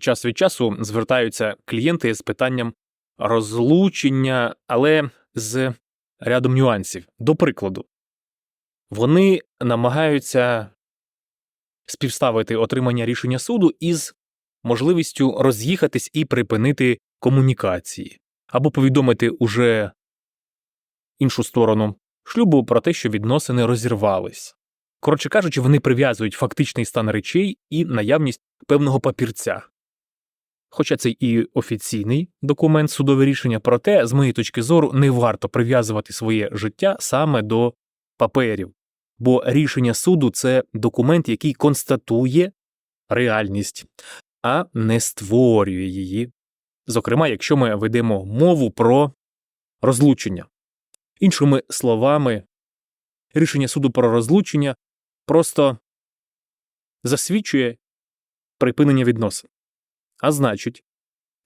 час від часу звертаються клієнти з питанням розлучення, але з рядом нюансів. До прикладу, вони намагаються співставити отримання рішення суду із можливістю роз'їхатись і припинити комунікації, або повідомити уже іншу сторону шлюбу про те, що відносини розірвались. Коротше кажучи, вони прив'язують фактичний стан речей і наявність певного папірця. Хоча це і офіційний документ судове рішення, проте, з моєї точки зору, не варто прив'язувати своє життя саме до паперів, бо рішення суду це документ, який констатує реальність, а не створює її. Зокрема, якщо ми ведемо мову про розлучення. Іншими словами, рішення суду про розлучення просто засвідчує припинення відносин. А значить,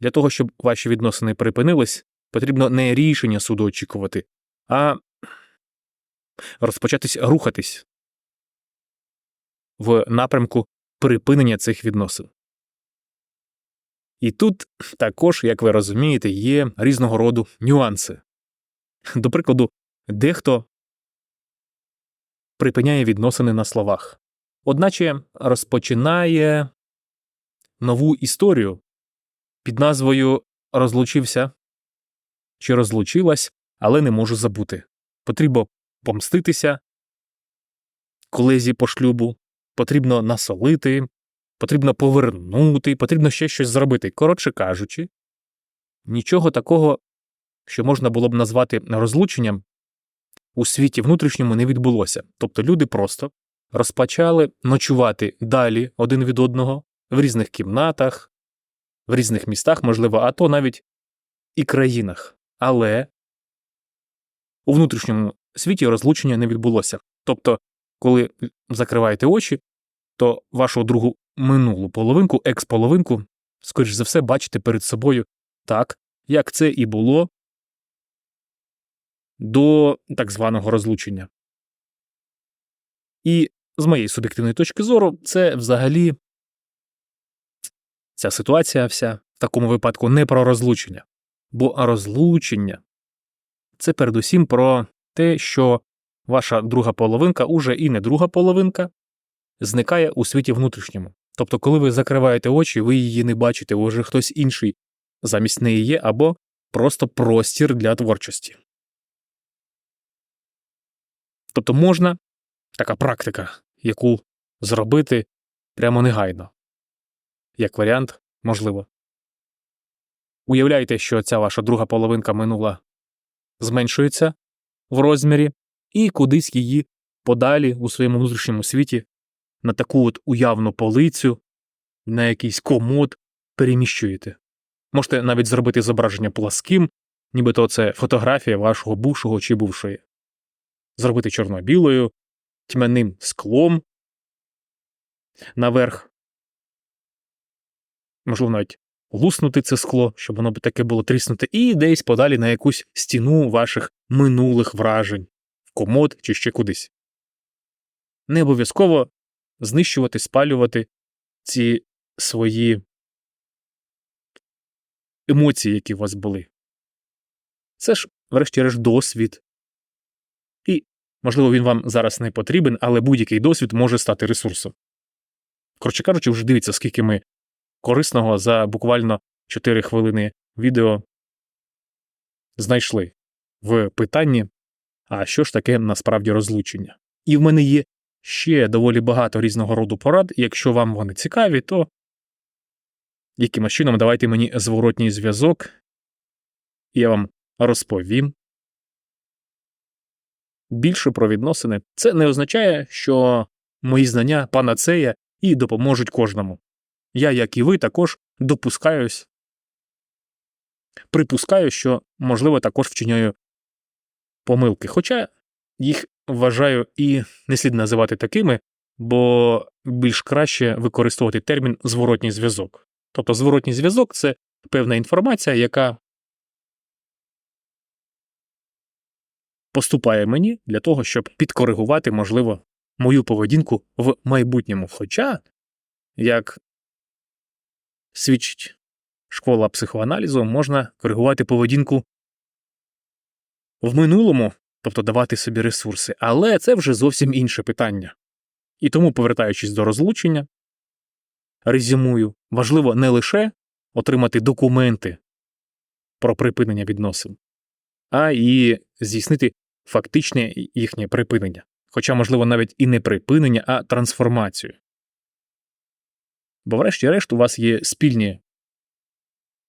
для того, щоб ваші відносини припинились, потрібно не рішення суду очікувати, а розпочатись рухатись в напрямку припинення цих відносин. І тут також, як ви розумієте, є різного роду нюанси. До прикладу, дехто припиняє відносини на словах, одначе розпочинає нову історію під назвою Розлучився чи розлучилась, але не можу забути. Потрібно помститися колезі по шлюбу, потрібно насолити, потрібно повернути, потрібно ще щось зробити. Коротше кажучи, нічого такого, що можна було б назвати розлученням, у світі внутрішньому не відбулося. Тобто люди просто розпочали ночувати далі один від одного в різних кімнатах, в різних містах, можливо, а то навіть і країнах. Але у внутрішньому світі розлучення не відбулося. Тобто, коли закриваєте очі, то вашу другу минулу половинку, екс-половинку, скоріш за все, бачите перед собою так, як це і було до так званого розлучення. І з моєї суб'єктивної точки зору, це взагалі ця ситуація вся в такому випадку не про розлучення, бо розлучення це передусім про те, що ваша друга половинка уже і не друга половинка зникає у світі внутрішньому. Тобто, коли ви закриваєте очі, ви її не бачите, уже хтось інший замість неї є, або просто простір для творчості. Тобто можна така практика, яку зробити прямо негайно. Як варіант, можливо. Уявляйте, що ця ваша друга половинка минула зменшується в розмірі, і кудись її подалі у своєму внутрішньому світі на таку от уявну полицю, на якийсь комод переміщуєте. Можете навіть зробити зображення пласким, нібито це фотографія вашого бувшого чи бувшої зробити чорно-білою, тьмяним склом наверх. Можливо, навіть луснути це скло, щоб воно таке було тріснуте, і десь подалі на якусь стіну ваших минулих вражень, в комод чи ще кудись. Не обов'язково знищувати, спалювати ці свої емоції, які у вас були. Це ж, врешті-решт, досвід, Можливо, він вам зараз не потрібен, але будь-який досвід може стати ресурсом. Коротше кажучи, вже дивіться, скільки ми корисного за буквально 4 хвилини відео знайшли в питанні, а що ж таке насправді розлучення. І в мене є ще доволі багато різного роду порад, і якщо вам вони цікаві, то якимось чином давайте мені зворотній зв'язок, я вам розповім більше про відносини, це не означає, що мої знання панацея і допоможуть кожному. Я, як і ви, також допускаюсь, припускаю, що, можливо, також вчиняю помилки. Хоча їх вважаю і не слід називати такими, бо більш краще використовувати термін зворотній зв'язок. Тобто зворотній зв'язок це певна інформація, яка поступає мені для того, щоб підкоригувати, можливо, мою поведінку в майбутньому. Хоча, як свідчить школа психоаналізу, можна коригувати поведінку в минулому, тобто давати собі ресурси, але це вже зовсім інше питання. І тому, повертаючись до розлучення, резюмую, важливо не лише отримати документи про припинення відносин, а і здійснити фактичне їхнє припинення, хоча, можливо, навіть і не припинення, а трансформацію. Бо, врешті-решт, у вас є спільні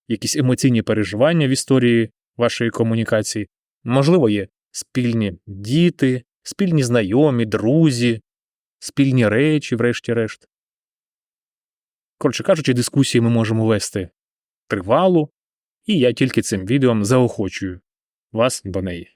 якісь емоційні переживання в історії вашої комунікації, можливо, є спільні діти, спільні знайомі, друзі, спільні речі, врешті-решт. Коротше кажучи, дискусії ми можемо вести тривалу, і я тільки цим відео заохочую вас до неї.